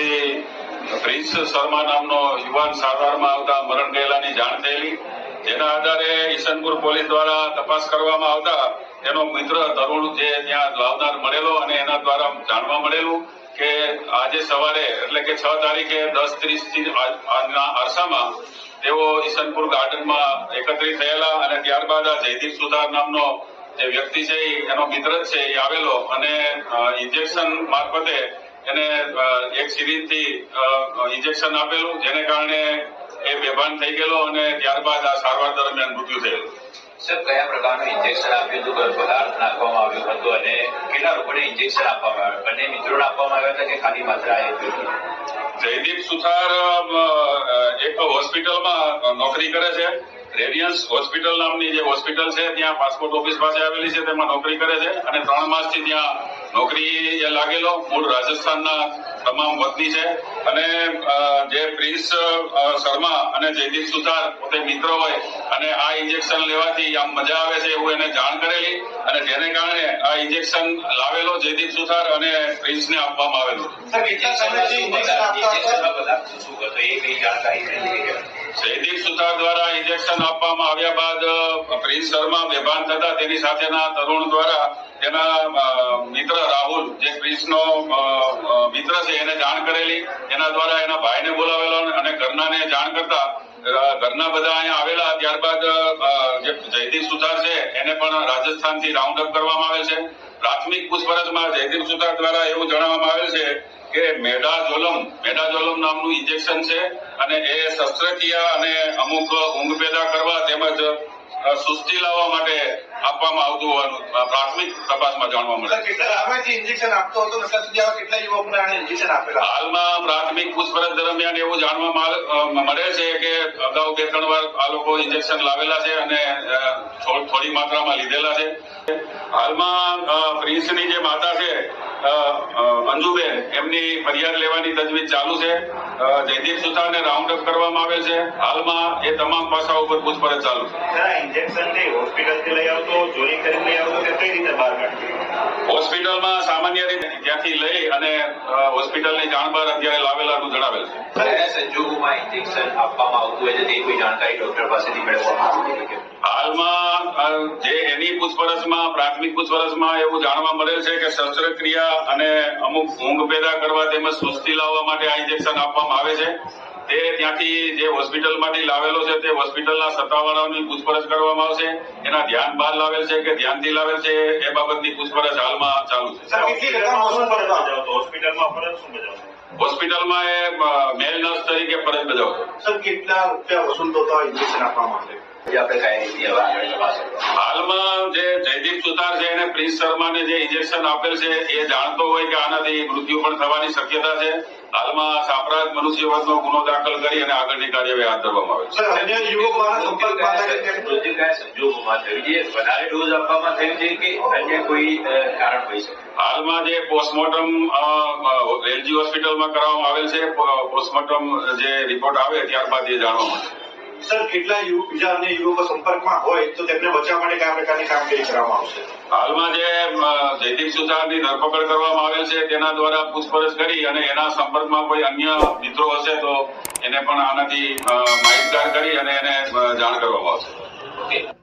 પાસેથી પ્રિન્સ શર્મા નામનો યુવાન સારવારમાં આવતા મરણ ગયેલાની જાણ થયેલી જેના આધારે ઈશનપુર પોલીસ દ્વારા તપાસ કરવામાં આવતા એનો મિત્ર તરુણ જે ત્યાં લાવનાર મળેલો અને એના દ્વારા જાણવા મળેલું કે આજે સવારે, એટલે કે છ તારીખે દસ ત્રીસથી અરસામાં તેઓ ઈશનપુર ગાર્ડનમાં એકત્રિત થયેલા અને ત્યારબાદ આ જયદીપ સુધાર નામનો જે વ્યક્તિ છે એનો મિત્ર છે એ આવેલો અને ઇન્જેક્શન મારફતે એને એક સિરીજથી ઇન્જેક્શન આપેલું જેને કારણે એ બેભાન થઈ ગયેલો અને ત્યારબાદ આ સારવાર દરમિયાન મૃત્યુ થયેલું. સર કયા પ્રકારનું ઇન્જેક્શન આપ્યું હતું? કયો પદાર્થ નાખવામાં આવ્યો હતો અને કેટલા લોકોને ઇન્જેક્શન આપવામાં આવ્યું? બંને મિત્રોને આપવામાં આવ્યા હતા કે ખાલી માત્ર આ જયદીપ સુથાર એક હોસ્પિટલમાં નોકરી કરે છે. રેડિયન્સ હોસ્પિટલ નામની જે હોસ્પિટલ છે ત્યાં પાસપોર્ટ ઓફિસ પાસે આવેલી છે તેમાં નોકરી કરે છે અને ત્રણ માસથી ત્યાં નોકરી એ લાગેલો મૂળ રાજસ્થાનના તમામ વતની છે. અને જે પ્રિન્સ શર્મા અને જયદીપ સુથાર પોતે મિત્ર હોય અને આ ઇન્જેક્શન લેવાથી આમ મજા આવે છે એવું એને જાણ કરેલી અને જેને કારણે આ ઇન્જેક્શન લાવેલો જયદીપ સુથાર અને પ્રિન્સને આપવામાં આવેલું. કેટલા સમયથી ઇન્જેક્શન આપતા હતા ઇન્જેક્શનનો પદાર્થ શું હતો એ કઈ જાણકારી નથી કે જયદીપ સુથાર દ્વારા ઇન્જેક્શન આપવામાં આવ્યા બાદ પ્રિન્સ શર્મા બેભાન થતા તેની સાથેના તરુણ દ્વારા તેના મિત્ર રાહુલ, જે પ્રિન્સનો મિત્ર છે, એને જાણ કરેલી. એના દ્વારા એના ભાઈને બોલાવેલો અને ઘરનાને જાણ કરતા ઘરના બધા અહીંયા આવેલા ત્યારબાદ જે જયદીપ સુથાર છે, એને પણ રાજસ્થાનથી રાઉન્ડ અપ કરવામાં આવે છે. પ્રાથમિક પૂછપરછમાં જયદીપ સુથાર દ્વારા એવું જણાવવામાં આવેલ છે કે મેડાઝોલમ મેડાઝોલમ નામનું ઇન્જેક્શન છે અને એ શસ્ત્રક્રિયા અને અમુક ઊંઘ પેદા કરવા તેમજ સુસ્તી લાવવા માટે આપવામાં આવતું હોવાનું પ્રાથમિક તપાસમાં જાણવા મળે. ઇન્જેક્શન આપતો હતો સુધી કેટલા યુવકોને ઇન્જેક્શન આપેલા? હાલમાં પ્રાથમિક પૂછપરછ દરમિયાન એવું જાણવા મળે છે કે અગાઉ બે ત્રણ વાર આ લોકો ઇન્જેક્શન લાવેલા છે અને થોડી માત્રામાં લીધેલા છે. હાલમાં પ્રિન્સની જે માતા છે અંજુબેન એમની ફરિયાદ લેવાની તજવીજ ચાલુ છે. જયદીપ સુથારને રાઉન્ડ અપ કરવામાં આવે છે. હાલમાં એ તમામ પાસાઓ પર પૂછપરછ ચાલુ છે. ઇન્જેક્શન કઈ હોસ્પિટલથી લઈ આવતો ચોરી કરીને લઈ આવતો કે કઈ રીતે બહાર કાઢતો હોસ્પિટલમાં સામાન્ય રીતે ત્યાંથી લઈ અને હોસ્પિટલની જાણ બહાર અત્યારે લાવેલાનું જણાવેલ છે. કયા સંજોગોમાં ઇન્જેક્શન આપવામાં આવતું હોય છે તે કોઈ જાણકારી ડોક્ટર પાસેથી મેળવવામાં આવતી હાલમાં જે એની પૂછપરછમાં પ્રાથમિક પૂછપરછમાં એવું જાણવા મળેલ છે કે શસ્ત્રક્રિયા અને અમુક ઊંઘ પેદા કરવા તેમજ સુસ્તી લાવવા માટે આ ઇન્જેક્શન આપવામાં આવે છે. તે ત્યાંથી જે હોસ્પિટલમાંથી લાવેલો છે તે હોસ્પિટલના સત્તાવાળાઓની પૂછપરછ કરવામાં આવશે. એના ધ્યાન બહાર લાવેલ છે કે ધ્યાનથી લાવેલ છે એ બાબતની પૂછપરછ હાલમાં ચાલુ છે. હોસ્પિટલમાં ફરજ શું બજાવતો હોસ્પિટલમાં એ મેલ નર્સ તરીકે ફરજ બજાવો સર કેટલા રૂપિયા વસૂલ થતા ઇન્જેક્શન આપવા માટે? જે આપણે કઈ પ્રિન્સ શર્માને જે ઇન્જેક્શન આપેલ છે એ જાણતો હોય કે આનાથી મૃત્યુ પણ થવાની શક્યતા છે. હાલમાં સાપરાધ મનુષ્યવધનો ગુનો દાખલ કરી અને આગળની કાર્યવાહી હાથ ધરવામાં આવે છે. સર અન્ય યુવક દ્વારા સંપર્કમાં હતા કે કેમ? મૃત્યુ કયા સંજોગોમાં થયું છે વધારે ડોઝ આપવામાં થયું છે કે અન્ય કોઈ કારણ હોઈ શકે? હાલમાં જે પોસ્ટમોર્ટમ એલજી હોસ્પિટલમાં કરવામાં આવેલ છે પોસ્ટમોર્ટમ જે રિપોર્ટ આવે ત્યારબાદ એ જાણવા મળશે. સર કેટલા યુ- બીજા અન્ય યુવકો સંપર્કમાં હોય તો તેમને બચાવવા માટે કયા પ્રકારની કામગીરી કરવામાં આવશે? હાલમાં જે જયદીપ સુથારની ધરપકડ કરવામાં આવેલ છે તેના દ્વારા પૂછપરછ કરી અને એના સંપર્કમાં કોઈ અન્ય મિત્રો હશે તો એને પણ આનાથી માહિતગાર કરી અને એને જાણ કરવામાં આવશે.